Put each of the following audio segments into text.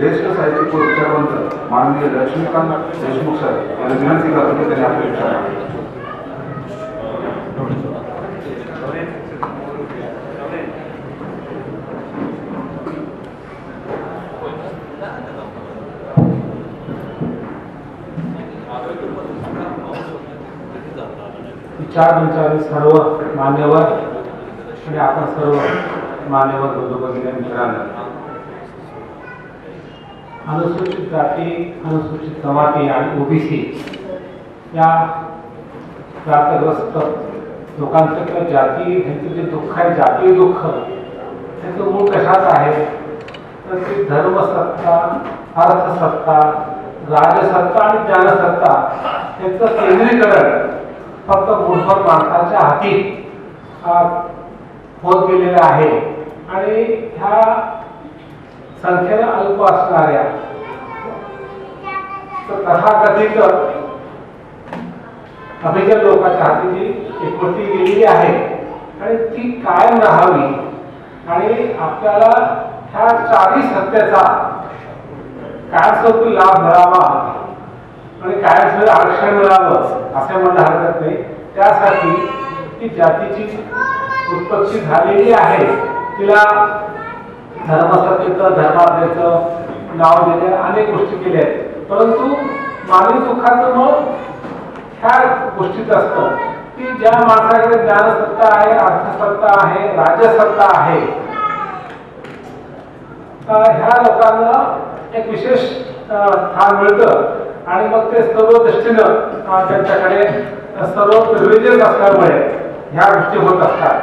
ज्येष्ठ साहित्यिक व विचारवंत माननीय लक्ष्मीकांत देशमुख सर यांना विनंती करतो की त्यांनी आपले विचार मांडावे. विचार मंचावरील सर्व मान्यवर आणि आपण सर्व मान्यवर बंधू भगिनी मित्रांना. अनुसूचित जाती अनुसूचित जमाती आणि ओबीसी या जातग्रस्त लोकांचं किंवा जाती ह्यांचं जे दुःख आहे जातीय दुःख त्याचं मूळ कशाच आहे? तर ते धर्मसत्ता अर्थसत्ता राजसत्ता आणि ज्ञानसत्ता यांचं केंद्रीकरण फक्त मूठभर माणसाच्या हाती होत गेलेलं आहे. आणि ह्या संख्येला अल्प असणाऱ्या. तर तथाकथित अभिजन लोकांच्या हाती जी एकुलती गेलेली आहे आणि ती कायम राहावी. आणि आपल्याला ह्या चारही सत्याचा कायमस्वरूपी लाभ मिळावा. आणि कायमस्वरूपी आरक्षण मिळावं असे म्हणणं हरकत नाही. त्यासाठी ती जातीची उत्पत्ती झालेली आहे. तिला धर्मसत्तेचं धर्मात्रेचं नाव दिले अनेक गोष्टी केल्या आहेत. परंतु मानवी दुःखाचं मग ह्या गोष्टीत असतं की ज्या माणसाकडे ज्ञानसत्ता आहे अर्थसत्ता आहे राजसत्ता आहे ह्या लोकांना एक विशेष स्थान मिळतं. आणि मग ते सर्व दृष्टीनं त्यांच्याकडे सर्व प्रिव्हिलेजेस असल्यामुळे ह्या गोष्टी होत असतात.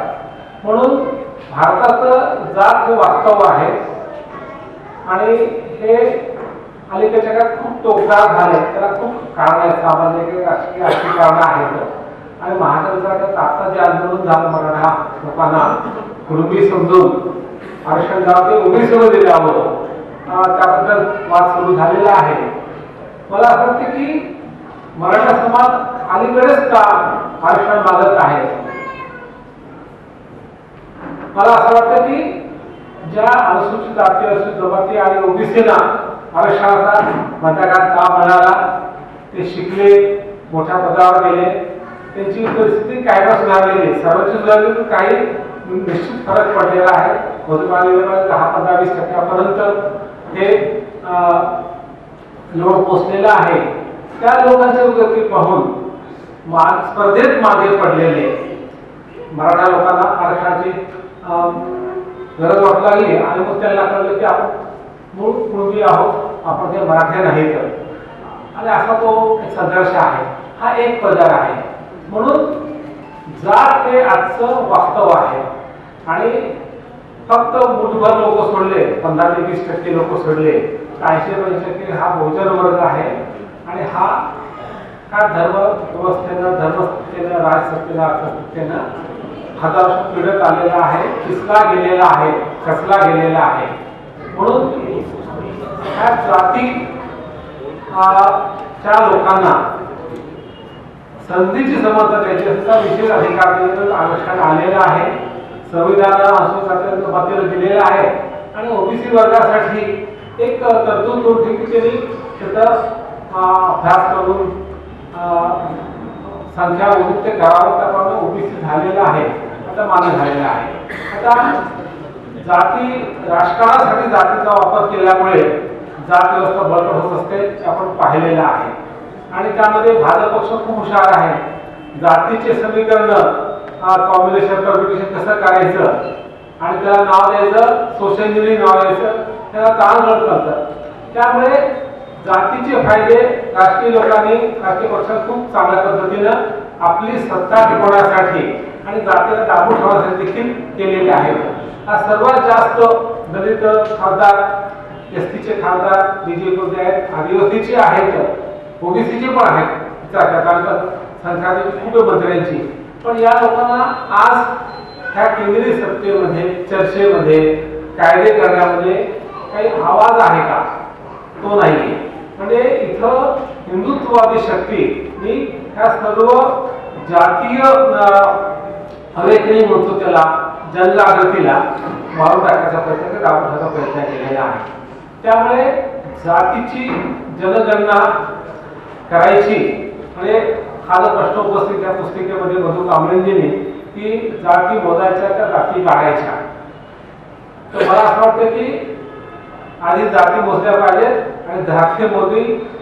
म्हणून भारताचं जात हे वास्तव आहे. आणि हे अलीकडच्या काळात खूप टोकदार झाले. त्याला खूप कारण आहेत सामाजिक राजकीय अशी कारणं आहेत आणि महाराष्ट्रात आता जे आंदोलन झालं मराठा लोकांना कुणबी समजून आरक्षण गाव ते सुरू द्यावं अं, त्याबद्दल वाद सुरू झालेला आहे. मला असं वाटतं की मराठा समाज अलीकडेच का आरक्षण मागत आहे? मला असं वाटतं की ज्या अनुसूचित जाती अनुसूचित जमाती आणि ओबीसीना आरक्षणाचा घटकात का मिळाला? ते शिकले मोठ्या पदावर गेले. त्यांची परिस्थिती काय सुधारलेली सर्वोच्च सुधारली पण काही निश्चित फरक पडलेला आहे. बहुतेक दहा पंधरा वीस टक्क्यापर्यंत हे लोक पोचलेलं आहे. त्या लोकांचे गती पाहून मा- स्पर्धेत मागे पडलेले मराठा लोकांना आरक्षणाची गरज वाटू लागली आणि मग त्यांना कळलं की आपण मूळ पूर्वी आहोत आपण ते मराठी नाहीत आणि असा तो एक संघर्ष आहे. हा एक प्रकार आहे. म्हणून जात हे आजचं वास्तव आहे. आणि फक्त मुठभर लोक सोडले पंधरा ते वीस टक्के लोक सोडले ऐंशी पंचवीस टक्के हा बहुजन वर्ग आहे. आणि हा हा धर्म व्यवस्थेनं धर्मसत्तेनं राजसत्तेनं अर्थसत्तेनं हजार वर्ष पिढत आलेला आहे किसला गेलेला आहे कसला गेलेला आहे. म्हणून ह्या जाती च्या लोकांना संधीची समर्थ द्यायची असता विशेष अधिकार देऊन आरक्षण आलेलं आहे. संविधानाला अनुसूचित पात्र दिलेलं आहे. आणि ओबीसी वर्गासाठी एक तरतूद करून ठेवली की त्यांनी अभ्यास करून संख्या उदित करावं त्याप्रमाणे ओबीसी झालेला आहे. मान्य झालेलं आहे. आता जाती राजकारणासाठी जातीचा वापर केल्यामुळे जात व्यवस्था बळकट होत असते आपण पाहिलेलं आहे. आणि त्यामध्ये भाजप पक्ष खूप हुशार आहे. जातीचे समीकरण कॉम्बिनेशन परम्युटेशन कसं करायचं? आणि त्याला नाव द्यायचं सोशल इंजिनिअरिंग नाव द्यायचं त्याला चांगलं करतं त्यामुळे जातीचे फायदे राष्ट्रीय लोकांनी राष्ट्रीय पक्षात खूप चांगल्या पद्धतीनं आपली सत्ता टिकवण्यासाठी आणि जातीला दाबून ठेवण्यासाठी देखील केलेले आहेत हा सर्वात जास्त दलित खासदार एस टीचे खासदार बीजेपीचे आहेत आदिवासीचे आहेत ओबीसीचे पण आहेत. त्या कारण संख्या खूप मंत्र्यांची. पण या लोकांना आज ह्या केंद्रीय सत्तेमध्ये चर्चेमध्ये कायदे करण्यामध्ये काही आवाज आहे का? तो नाही म्हणजे इथं हिंदुत्ववादी शक्ती ही ह्या सर्व जातीय अवेकनी म्हणतो त्याला जनजागृतीला मारून टाकण्याचा प्रयत्न दाखवण्याचा प्रयत्न केलेला आहे. त्यामुळे जातीची जनगणना करायची. म्हणजे हा जो प्रश्न उपस्थित त्या पुस्तिकेमध्ये मधु कामरेंजीने की जाती मोजायच्या का जाती काढायच्या. तर मला असं वाटतं की आधी जाती मोजल्या पाहिजेत आणि जाती मोदी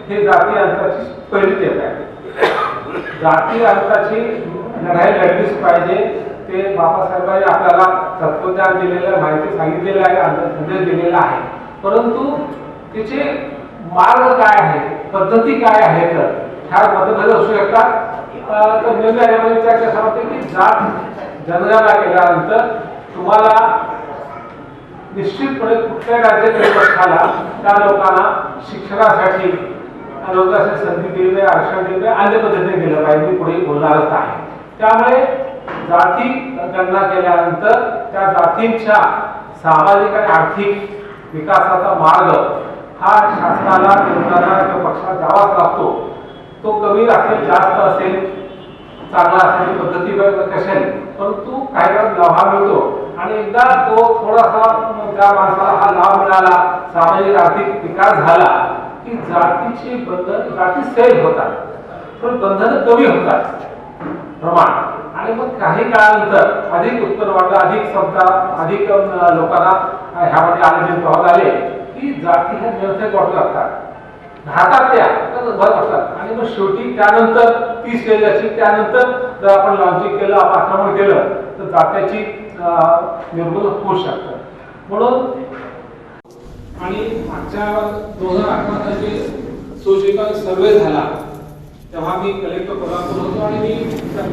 हे जाती अंतराची पहिली टेप आहे. जाती अर्थाची लढाई लढलीच पाहिजे. ते बाबासाहेबांनी आपल्याला तत्वज्ञान दिलेलं माहिती सांगितलेलं आहे अंत- दिलेला आहे. परंतु तिचे मार्ग काय आहे? पद्धती काय आहेत? ह्या मतभेद असू शकतात. तर मी याच्यामध्ये चर्चा सांगते की जात जनगणना केल्यानंतर तुम्हाला निश्चितपणे कुठल्या राज्यातील पक्षाला त्या लोकांना शिक्षणासाठी रोजगारासाठी संधी दिली नाही आरक्षण अन्य पद्धतीने केलं पाहिजे पुढे बोलणारच आहे त्यामुळे जाती गणना केल्यानंतर त्या जातींच्या सामाजिक आणि आर्थिक विकासाचा मार्ग हा शासनाला केंद्राला किंवा पक्षाला द्यावाच लागतो. तो कमी असेल जास्त असेल चांगला असेल पद्धती कसेल परंतु काही वेळा लाभ मिळतो. आणि एकदा तो थोडासा त्या माणसाला हा लाभ मिळाला सामाजिक आर्थिक विकास झाला की जातीची बंधन जाती सैल होतात. पण बंधन कमी होतात. प्रमाण. आणि मग काही काळानंतर अधिक उत्तर वाढलं अधिक समजा अधिक लोकांना ह्यामध्ये आले प्रभाव आले की जाती ह्या निरर्थक वाटू लागतात. राहतात त्या तर भर असतात आणि मग शेवटी त्यानंतर ती स्टेज अशी त्यानंतर जर आपण लॉन्चिंग केलं आपण आक्रमण केलं तर जात्याची निर्मूलन होऊ शकतं. म्हणून आणि मागच्या दोन हजार अठरा जे सोशिकल सर्वे झाला तेव्हा मी कलेक्टर कोल्हापूर होतो आणि मी त्या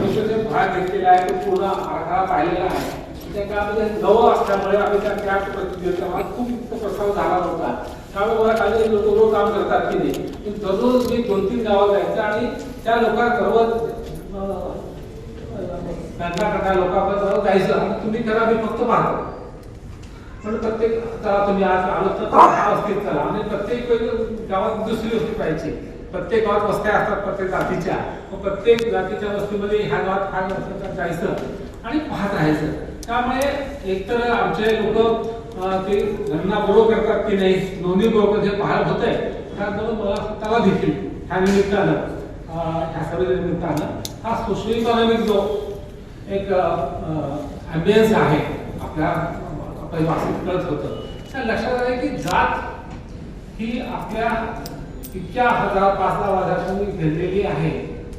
भाग घेतलेला आहे तो पूर्ण आराखडा पाहिलेला आहे. त्या काळामध्ये नवं असल्यामुळे आम्ही त्या त्या प्रतिनिधी तेव्हा खूप इतका प्रस्ताव झाला नव्हता त्यामुळे मला काही लोक रोज काम करतात की नाही. दररोज मी दोन तीन गावात जायचं आणि त्या लोकांना सर्व अं, त्यांना करता जायचं. आणि तुम्ही करा मी फक्त पाहतो पण प्रत्येक चला तुम्ही आज आलो तर वस्तीत चला आणि प्रत्येक गावात दुसरी वस्ती पाहिजे प्रत्येक गावात वस्त्या असतात प्रत्येक जातीच्या. मग प्रत्येक जातीच्या वस्तीमध्ये ह्या गावात हा जायचं आणि पाहत राहायचं. त्यामुळे एकतर आमचे लोक ते गणना बरोबर करतात की नाही नोंदणी बरोबर हे पाहायला होत आहे. त्यामुळे मला स्वतःला देखील ह्या निमित्तानं ह्या सभेच्या निमित्तानं हा सोशल इकॉनॉमिक जो एक अम्बियन्स आहे आपल्या आपल्या करत होतं. लक्षात आलं की जात ही आपल्या इतक्या हजार पाच दहा वर्षांनी घेतलेली आहे.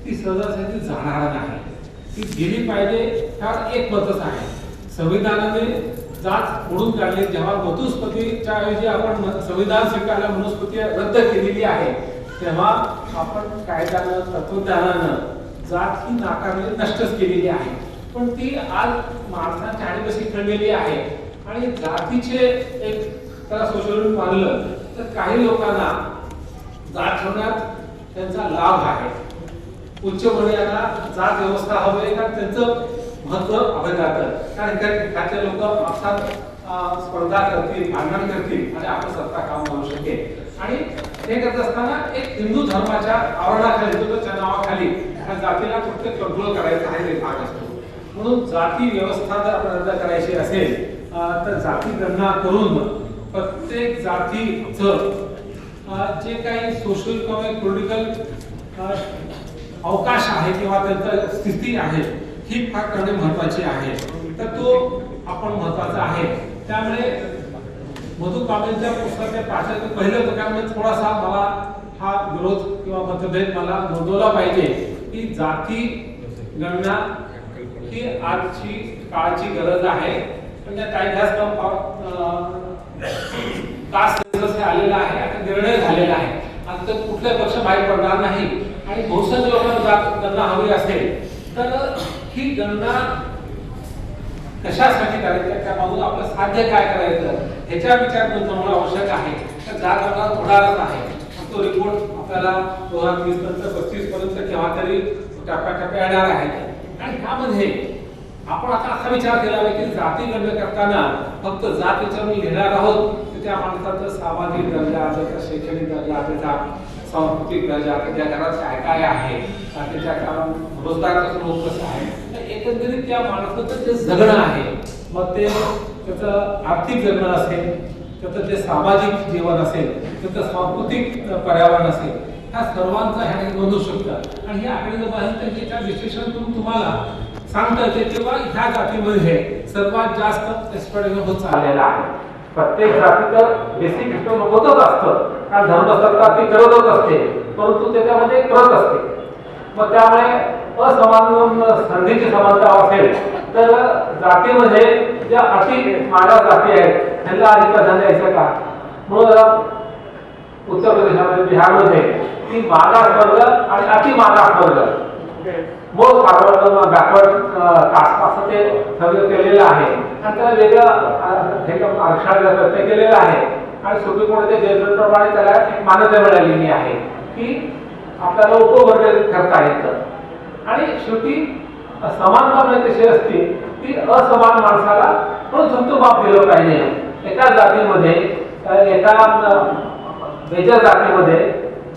ती सहजासहजी जाणार नाही. ती गेली पाहिजे त्यावर एक मतच आहे. संविधानाने जात फोडून काढली. जेव्हा वतुस्पतीच्या ऐवजी आपण संविधान स्वीकारल्या मनुस्पती रद्द केलेली आहे तेव्हा आपण कायद्यानं तत्वज्ञानानं जात ही नाकारली नष्टच केलेली आहे. पण ती आज माणसाच्या हाडीपाशी खेळलेली आहे? आणि जातीचे एक त्याला सोशल मानलं तर काही लोकांना जात ठेवण्यात त्यांचा लाभ आहे. उच्च वर्णीयांना जात व्यवस्था हवी का? त्यांचं महत्त्व जातं. कारण खालचे लोक आपसात स्पर्धा करतील भांडण करतील आणि आपण सत्ता काम करू शकेल. आणि हे करत असताना एक हिंदू धर्माच्या आवरणाखाली हिंदुत्वाच्या नावाखाली जातीला फक्त कंट्रोल करायचा आहे एक भाग असतो. म्हणून जाती व्यवस्था जर आपण रद्द करायची असेल तर जाती गणना करून प्रत्येक जातीचं जे काही सोशल किंवा पॉलिटिकल अवकाश आहे किंवा त्यांचं स्थिती आहे ही फार करणे महत्वाची आहे. तर तो आपण महत्त्वाचा आहे. त्यामुळे मधु कामेंच्या पुस्तकाच्या पाठाच्या पहिलं प्रकारमध्ये थोडासा मला हा विरोध किंवा मतभेद मला नोंदवला पाहिजे की जाती गणना ही आजची काळाची गरज आहे. म्हणजे काही जास्त आलेला आहे आता निर्णय झालेला आहे. आता तर पक्ष बाहेर पडणार नाही. आणि बहुसंख्य लोकांना जात गणना हवी असेल तर ही गणना कशासाठी करायचं? त्यामागून आपलं साध्य काय करायचं? ह्याच्या विचार होणं आवश्यक आहे. तर जात आपला होणारच आहे. तो रिपोर्ट आपल्याला दोन हजार वीस नंतर पस्तीस पर्यंत केव्हा तरी टप्प्याटप्प्या येणार आहे. आणि ह्यामध्ये आपण आता असा विचार केला पाहिजे की जाती गणना करताना फक्त जात विचारून घेणार आहोत त्या माणसाचा सामाजिक दर्जा त्याचा शैक्षणिक दर्जा त्याचा सांस्कृतिक दर्जा त्याच्या घरात काय काय आहे त्याच्या घरात रोजगाराचं स्वरूप कसं आहे तर एकंदरीत त्या माणसाचं जे जगणं आहे मग ते त्याचं आर्थिक जगणं असेल त्याचं जे सामाजिक जीवन असेल त्याचं सांस्कृतिक पर्यावरण असेल ह्या सर्वांचं ह्याने बनू शकतं. आणि हे आकडे जर पाहिलं तर विश्लेषणातून तुम्हाला सांगता येते किंवा ह्या जातीमध्ये सर्वात जास्त एक्सपर्ट होत चाललेला आहे. प्रत्येक जाती तर बेसिक हिस्टोन होतच असतं. कारण धर्मसत्ता ती करतच असते. परंतु त्याच्यामध्ये करत असते. मग त्यामुळे असमान संधीची समानता असेल तर जातीमध्ये ज्या अति माडा जाती आहेत त्यांना आधी प्राधान्य द्यायचं का? म्हणून उत्तर प्रदेशामध्ये बिहारमध्ये ती मागास वर्ग आणि अति मागास वर्ग मोस्ट फॉरवर्ड बॅकवर्ड कास्ट असं ते सगळं केलेलं आहे. आणि त्याला वेगळं आरक्षण ते केलेलं आहे. आणि सुप्रीम कोर्टाच्या जजमेंटप्रमाणे त्याला एक मान्यता मिळालेली आहे की आपल्याला उपवर्ग करता येतं. आणि शेवटी समानता म्हणजे कशी असते की असमान माणसाला थोडं झुकतं माप दिलं पाहिजे. एका जातीमध्ये एका वेगळ्या जातीमध्ये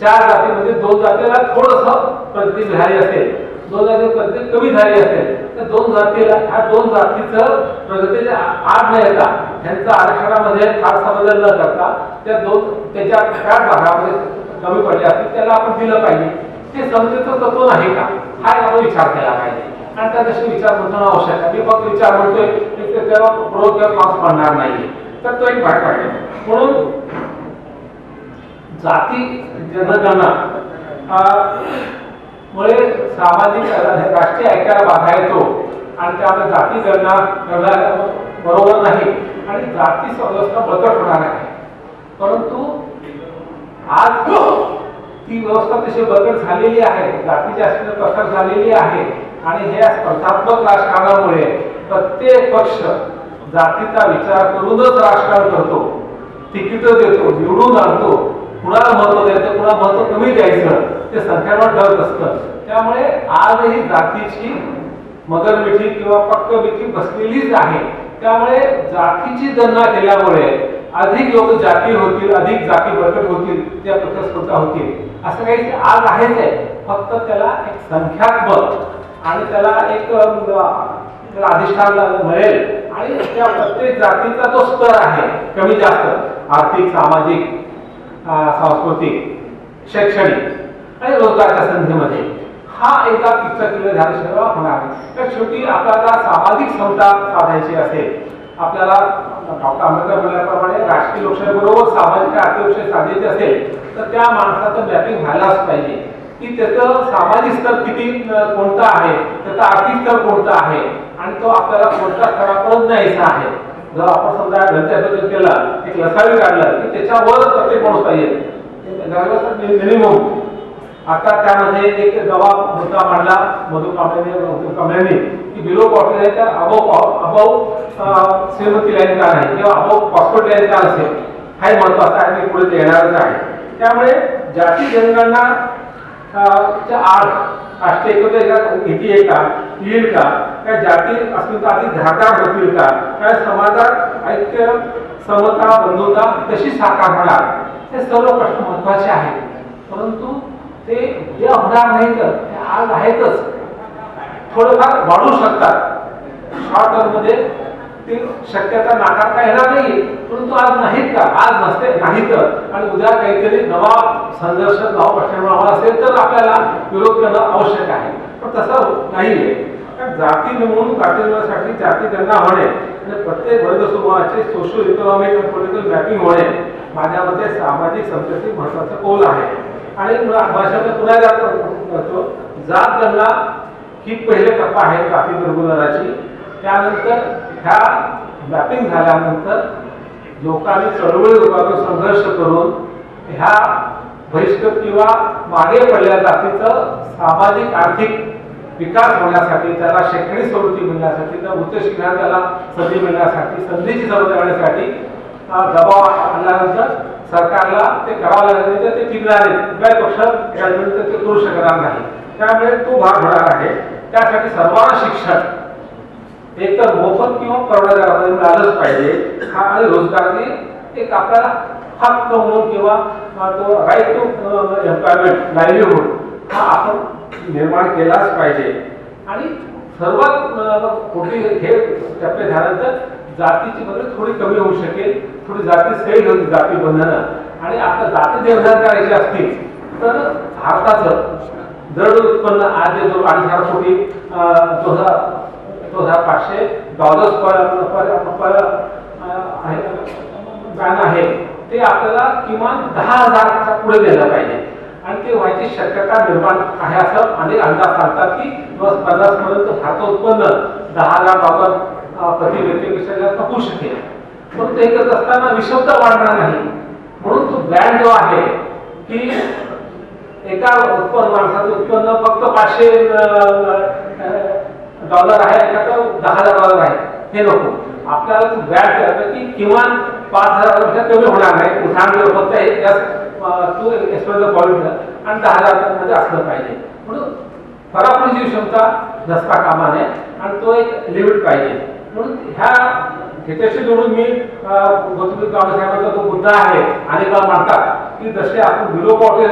चार जातीमध्ये म्हणजे दोन जातीला थोडस प्रगती झाली असेल दोन जाती प्रत्येक कमी झाली असेल तर दोन जातीला ह्या दोन जातीचं प्रगतीचे आड न येता त्यांचं आरक्षणामध्ये फार बदल न करता त्या दोन त्याच्या त्या भागामध्ये कमी पडले असतील त्याला आपण दिलं पाहिजे. ते समजेचं तत्व नाही का? हा आपण विचार केला पाहिजे. आणि त्या दिवशी विचार म्हणणं आवश्यक आहे. मी फक्त विचार म्हणतोय की ते त्याला प्रो किंवा पास पडणार नाही तर तो एक भाग पाहिजे म्हणून जाती जनगणना. मुळे सामाजिक राष्ट्रीय ऐक्याला बाधा येतो. आणि त्यामुळे जाती गणना करण्याला बरोबर नाही. आणि जाती व्यवस्था बदल होणार आहे. परंतु आज ती व्यवस्था तशी बदल झालेली आहे. जातीची असलेली प्रकार झालेली आहे. आणि ह्या स्पर्धात्मक राजकारणामुळे प्रत्येक पक्ष जातीचा विचार करूनच राजकारण करतो. तिकीट देतो निवडून आणतो. कुणाला महत्त्व द्यायचं कुणाला महत्त्व कमी द्यायचं. ते संख्यावर ठरत असतं. त्यामुळे आजही जातीची मगरमिठी किंवा पक्कमिठी बसलेलीच आहे. त्यामुळे जातीची गणना केल्यामुळे अधिक लोक जाती होतील अधिक जाती बळकट होतील त्या प्रतिस्पर्धा होतील. असं काही आज आहेच आहे. फक्त त्याला एक संख्यात्मक आणि त्याला एक अधिष्ठान मिळेल. आणि त्या प्रत्येक जातीचा जो स्तर आहे. कमी जास्त. आर्थिक सामाजिक सांस्कृतिक शैक्षणिक आणि रोजगारच्या संधीमध्ये हा एका पिक्चर क्लिअर झाल्याशिवाय होणार तर शेवटी आपल्याला सामाजिक समता साधायची असेल आपल्याला डॉक्टर आंबेडकर म्हणल्याप्रमाणे राष्ट्रीय लोकशाही बरोबर सामाजिक आर्थिक लोकशाही साधायची असेल तर त्या माणसाचं मॅपिंग व्हायलाच पाहिजे. की त्याचं सामाजिक स्तर किती कोणता आहे त्याचा आर्थिक स्तर कोणता आहे आणि तो आपल्याला कोणत्या स्तरापर्यंत न्यायचा आहे. जर आपण समजा घरच्या केलं एक लसावी काढला की त्याच्यावर प्रत्येक माणूस पाहिजे मिनिमम. आता त्यामध्ये एक जबाब मुद्दा मांडला मधु कांबळेने मधु कांबळेने की बिलो पॉवर्टी तर अबव अबव श्रीमती लाईन का नाही किंवा अबव पासपोर्ट लाईन का असेल हाही महत्वाचं आहे मी पुढे येणारच आहे. त्यामुळे जाती जनगणना आड राष्ट्रीय एकत्र घेती आहे का? येईल का? त्या जाती अस्मिता अति धारदार होतील का? त्या समाजात ऐक्य समता बंधुता कशी साकार होणार? हे सर्व प्रश्न महत्त्वाचे आहेत. परंतु ते जे होणार नाही तर ते आज आहेतच. थोडंफार वाढू शकतात. शॉर्ट टर्ममध्ये ती शक्यता नाकारता येणार नाही. परंतु आज नाहीत का? आज नसते नाही तर आणि उद्या काहीतरी नवा संघर्ष नवा प्रश्न हवा असेल तर आपल्याला विरोध करणं आवश्यक आहे. पण तसं नाहीये. आहे जाती नमून जाती जाती त्यांना होणे आणि प्रत्येक वर्ग समूहाचे सोशल इकॉनॉमिक आणि पॉलिटिकल मॅपिंग होणे माझ्या मते सामाजिक समतेचे महत्वाचं कौल आहे. आणि भाषेमध्ये पुन्हा करतो जात गणना ही पहिले टप्पा आहे काफी निर्मूलनाची त्यानंतर ह्या मॅपिंग झाल्यानंतर लोकांनी चळवळी रूपातून संघर्ष करून ह्या बहिष्कृत किंवा मागे पडल्या जातीचं सामाजिक आर्थिक विकास होण्यासाठी त्याला शैक्षणिक स्वरूपी मिळण्यासाठी त्या उच्च शिक्षणात त्याला संधी मिळण्यासाठी संधीची संधी मिळण्यासाठी दबाव आणल्यानंतर सरकारला ते करावं लागले तर ते टिकणार नाही पक्ष ते करू शकणार नाही. त्यामुळे तो भाग होणार आहे. त्यासाठी सर्वांना शिक्षण एक तर मोफत किंवा परवडा दरामध्ये मिळालंच पाहिजे. हा आणि रोजगाराची एक आपल्याला हक्क म्हणून किंवा तो राईट टू एम्प्लॉयमेंट लाईव्हलीहूड हा आपण निर्माण केलाच पाहिजे. आणि सर्वात अं, हे टप्पे झाल्यानंतर जातीची मदत थोडी कमी होऊ शकेल. थोडी जाती सैल होती जाती बंधनं. आणि आता जाती निर्धार करायची असतील तर भारताचं दरड उत्पन्न आज जो दोन अडीच हजार कोटी दोन हजार दोन हजार पाचशे डॉलर्स पर पर पर आहे. बॅन आहे. ते आपल्याला किमान दहा हजाराच्या पुढे गेलं पाहिजे. आणि ते व्हायची शक्यता निर्माण आहे असं अनेक अंदाज सांगतात की दोन हजार पन्नास पर्यंत उत्पन्न दहा हजार डॉलर प्रति व्यक्तीपेक्षा जास्त होऊ शकेल. पण ते करत असताना विषमता वाढणार नाही. म्हणून तो बँड जो आहे की एका उत्पन्न माणसाचं उत्पन्न फक्त पाचशे डॉलर आहे एखादं दहा हजार डॉलर आहे. हे नको आपल्याला व्याज द्यायचं की किमान पाच हजारापेक्षा कमी होणार नाही. उदाहरण फक्त हे जास्त टू एक्सपेन्सिव्ह क्वालिटी आणि दहा हजार असलं पाहिजे. म्हणून परापुरीची क्षमता नसता कामा नये आणि तो एक लिमिट पाहिजे. म्हणून ह्या ह्याच्याशी जोडून मी गौतमी कांबळे जो मुद्दा आहे अनेक मानतात की जसे आपण विलो पॉटे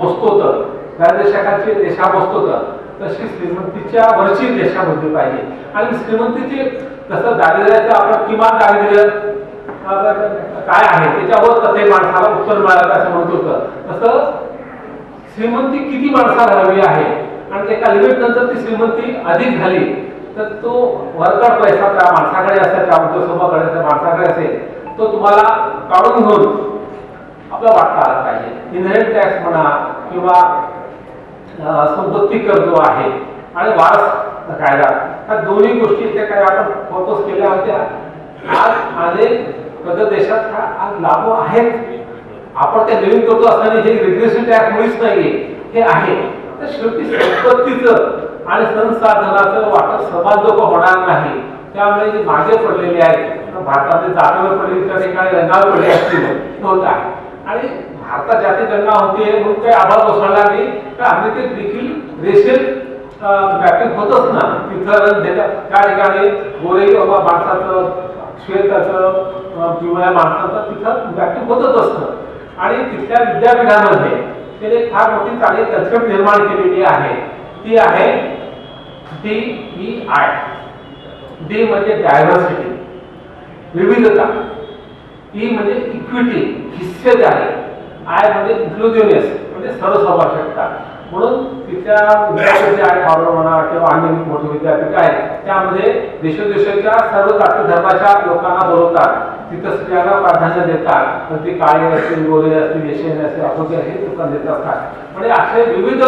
बसतो तर त्या देशाखालची देशा बसतो तर तशी श्रीमंतीच्या वरची रेषा पाहिजे. आणि श्रीमंतीची जसं दारिद्र्याचं आपण किमान दारिद्र्य काय आहे? त्याच्यावर ते माणसाला उत्तर मिळालं असं म्हणत होतं. तसं श्रीमंती किती माणसाला हवी आहे? आणि एका लिमिट नंतर ती श्रीमंती अधिक झाली तर तो वरकड पैसा त्या माणसाकडे असेल त्या उद्योगसमूहाकडे माणसाकडे असेल तो तुम्हाला काढून घेऊन आपला वाटता आला पाहिजे. इनहेरिट टॅक्स म्हणा किंवा संपत्ती कर जो आहे. आणि वारस कायदा ह्या दोन्ही गोष्टी त्या काय आपण फोकस केल्या होत्या. आज अनेक प्रगत ह्या आज लागू आहेत. आपण त्या नवीन करतो असताना हे रिग्रेशन टॅक्स मुळीच नाहीये. हे आहे. तर शेवटी संपत्तीचं आणि संसाधनाचं वाटप समाजोग होणार नाही. त्यामुळे जे मागे पडलेले आहेत भारतातील जातीवर पडलेली त्या ठिकाणी रंगावर पडले असतील होत आहे. आणि भारतात जाती गणना होते म्हणून काही आभार बसवणार नाही तर ते देखील रेशेल मॅपिंग होतच ना. तिथं रंग देतात त्या ठिकाणी गोरे बाबा माणसाचं श्वेताचं पिवळ्या माणसाचं तिथं मॅपिंग होतच असतं. आणि तिथल्या विद्यापीठामध्ये त्याने एक फार मोठी चांगली कन्सेप्ट निर्माण केलेली आहे. ती आहे डी ई आय डी म्हणजे डायव्हर्सिटी विविधता. ई म्हणजे इक्विटी हिस्सेदारी. आय म्हणजे इन्क्लुझिव्हनेस म्हणजे सर्वसमावेशकता म्हणून तिच्या विद्यापीठ आहे पावलं म्हणा किंवा अन्य मोठी विद्यापीठ आहे त्यामध्ये देशोदेशाच्या सर्व जाती धर्माच्या लोकांना बोलवतात. तिथं स्त्रियांना प्राधान्य देतात. तर ती काळे असतील गोरे असतील एशियन असतील अफोगे हे लोकांना देत असतात. म्हणजे असे विविध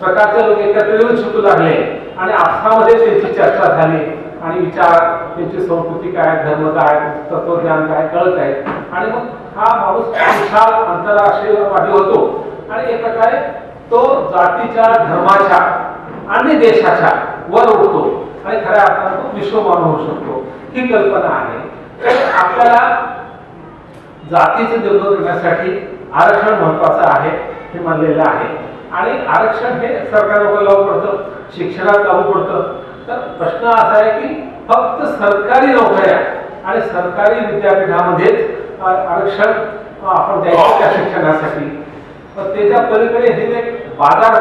प्रकारचे लोक एकत्र येऊन शिकू लागले. आणि आपसामध्ये त्यांची चर्चा झाली. आणि विचार त्यांची संस्कृती काय धर्म काय तत्वज्ञान काय कळत आहे. आणि मग हा माणूस विशाल आंतरराष्ट्रीयवादी होतो. आणि एक प्रकारे तो जातीच्या धर्माच्या आणि देशाच्या वर उठतो आणि खऱ्या अर्थानं तो विश्वमान होऊ शकतो. ही कल्पना आहे. तर आपल्याला जातीचे निर्भर करण्यासाठी आरक्षण महत्वाचं आहे हे मानलेलं आहे. आणि आरक्षण हे सरकारवर लागू पडतं? शिक्षणात लागू पडतं. तर प्रश्न असा आहे की फक्त सरकारी नोकऱ्या आणि सरकारी विद्यापीठामध्येच आरक्षण आपण द्यायचं त्या शिक्षणासाठी पण त्याच्या पलीकडे हे एक बाजार